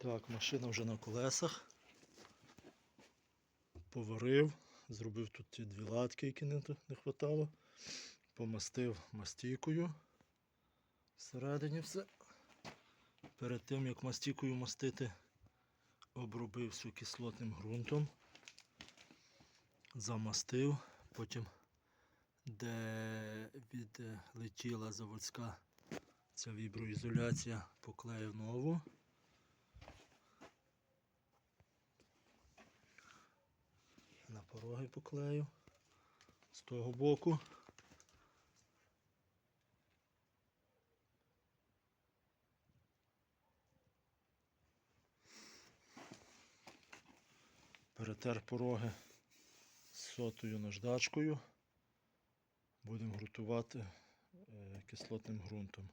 Так, машина вже на колесах. Поварив, зробив тут ті дві латки, які не, не хватало. Помастив мастійкою. Всередині все. Перед тим як мастійкою мастити, обробив всю кислотним ґрунтом. Замастив, потім де відлетіла заводська ця віброізоляція, поклеїв нову. Пороги поклею з того боку. Перетер пороги з сотою наждачкою. Будемо ґрунтувати е, кислотним ґрунтом.